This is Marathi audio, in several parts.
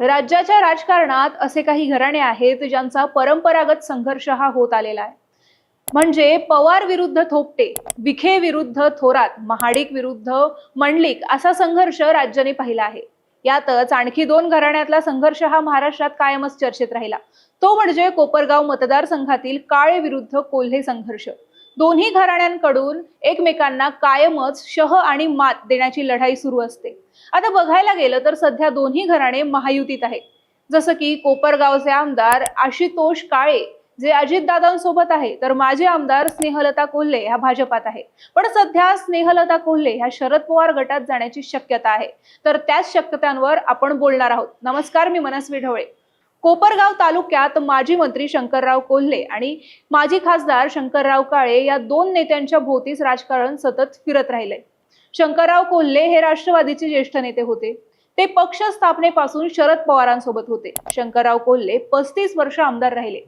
राज्याच्या राजकारणात असे काही घराणे आहेत ज्यांचा परंपरागत संघर्ष हा होत आलेला आहे. म्हणजे पवार विरुद्ध थोपटे विखे विरुद्ध थोरात महाडिक विरुद्ध मंडलिक असा संघर्ष राज्याने पाहिला आहे. यातच आणखी दोन घराण्यातला संघर्ष हा महाराष्ट्रात कायमच चर्चेत राहिला. तो म्हणजे कोपरगाव मतदारसंघातील काळे विरुद्ध कोल्हे संघर्ष. दोन्ही घराण्यांकडून एकमेकांना कायमच शह आणि मात देण्याची लढाई सुरू असते. आता बघायला गेलं तर सध्या दोन्ही घराणे महायुतीत आहे जसं की कोपरगावचे आमदार आशुतोष काळे जे अजितदादांसोबत आहे तर माजी आमदार स्नेहलता कोल्हे ह्या भाजपात आहे पण सध्या स्नेहलता कोल्हे ह्या शरद पवार गटात जाण्याची शक्यता आहे. तर त्याच शक्यतांवर आपण बोलणार आहोत. नमस्कार मी मनस्वी ढवळे. कोपरगाव तालुक्यात माजी मंत्री शंकरराव कोल्हे आणि माजी खासदार शंकरराव काळे या दोन नेत्यांच्या भोवतीच राजकारण सतत फिरत राहिले शंकरराव कोल्हे हे राष्ट्रवादीचे ज्येष्ठ नेते होते. ते पक्ष स्थापनेपासून शरद पवारांसोबत होते. शंकरराव कोल्हे पस्तीस वर्ष आमदार राहिले.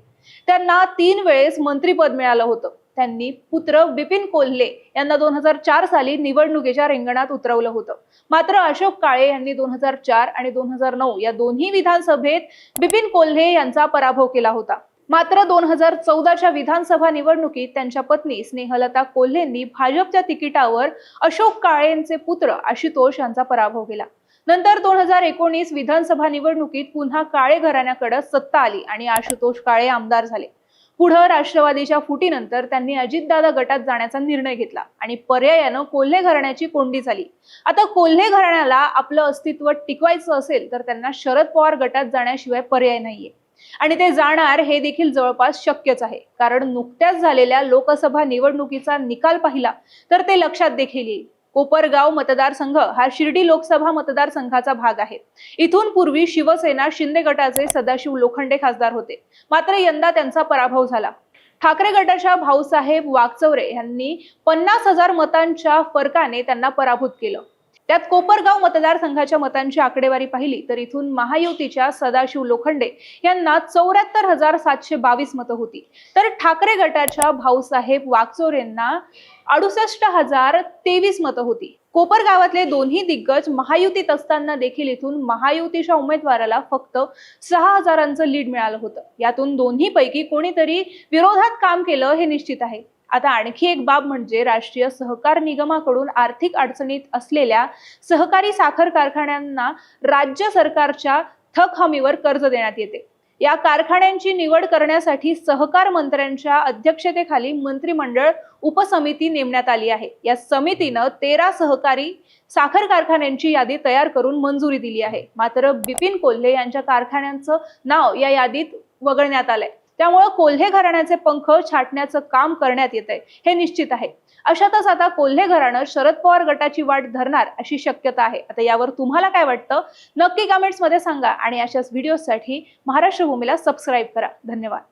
त्यांना तीन वेळेस मंत्रीपद मिळालं होतं. त्यांनी पुत्र बिपिन कोल्हे यांना दोन हजार चार साली निवडणुकीच्या रिंगणात उतरवलं होतं. मात्र अशोक काळे यांनी दोन हजार चार आणि दोन हजार नऊ या दोन्ही विधानसभेत बिपिन कोल्हे यांचा पराभव केला होता. मात्र दोन हजार चौदाच्या विधानसभा निवडणुकीत त्यांच्या पत्नी स्नेहलता कोल्हेंनी भाजपच्या तिकिटावर अशोक काळेंचे पुत्र आशुतोष यांचा पराभव केला. नंतर दोन हजार एकोणीस विधानसभा निवडणुकीत पुन्हा काळे घराण्याकडे सत्ता आली आणि आशुतोष काळे आमदार झाले. पुढं राष्ट्रवादीच्या फुटीनंतर त्यांनी अजितदादा गटात जाण्याचा निर्णय घेतला आणि पर्यायानं कोल्हे घराण्याची कोंडी झाली. आता कोल्हे घराण्याला आपलं अस्तित्व टिकवायचं असेल तर त्यांना शरद पवार गटात जाण्याशिवाय पर्याय नाहीये. आणि ते जाणार हे देखील जवळपास शक्यच आहे. कारण नुकत्याच झालेल्या लोकसभा निवडणुकीचा निकाल पाहिला तर ते लक्षात देखील येईल. कोपरगाव मतदारसंघ हा शिर्डी लोकसभा मतदारसंघाचा भाग आहे. इथून पूर्वी शिवसेना शिंदे गटाचे सदाशिव लोखंडे खासदार होते. मात्र यंदा त्यांचा पराभव झाला. ठाकरे गटाच्या भाऊसाहेब वागचौरे यांनी पन्नास हजार मतांच्या फरकाने त्यांना पराभूत केलं. त्यात कोपरगाव मतदारसंघाच्या मतांची आकडेवारी पाहिली तर इथून महायुतीच्या सदाशिव लोखंडे यांना चौऱ्याहत्तर हजार सातशे बावीस मतं होती. तर ठाकरे गटाच्या भाऊसाहेब वागचोरेंना अडुसष्ट हजार तेवीस मतं होती. कोपरगावातले दोन्ही दिग्गज महायुतीत असताना देखील इथून महायुतीच्या उमेदवाराला फक्त सहा हजारांचं लीड मिळालं होतं. यातून दोन्ही पैकी कोणीतरी विरोधात काम केलं हे निश्चित आहे. आता आणखी एक बाब म्हणजे राष्ट्रीय सहकार निगमाकडून आर्थिक अडचणीत असलेल्या सहकारी साखर कारखान्यांना राज्य सरकारच्या थक हमीवर कर्ज देण्यात येते. या कारखान्यांची निवड करण्यासाठी सहकार मंत्र्यांच्या अध्यक्षतेखाली मंत्रिमंडळ उपसमिती नेमण्यात आली आहे. या समितीनं तेरा सहकारी साखर कारखान्यांची यादी तयार करून मंजुरी दिली आहे. मात्र बिपिन कोल्हे यांच्या कारखान्यांचं नाव या यादीत वगळण्यात आलंय. त्यामुळं कोल्हे घराण्याचे पंख छाटण्याचं काम करण्यात येत आहे हे निश्चित आहे. अशातच आता कोल्हे घराणं शरद पवार गटाची वाट धरणार अशी शक्यता आहे. आता यावर तुम्हाला काय वाटतं? नक्की कमेंट्समध्ये सांगा आणि अशाच व्हिडिओसाठी महाराष्ट्र भूमीला सबस्क्राईब करा. धन्यवाद.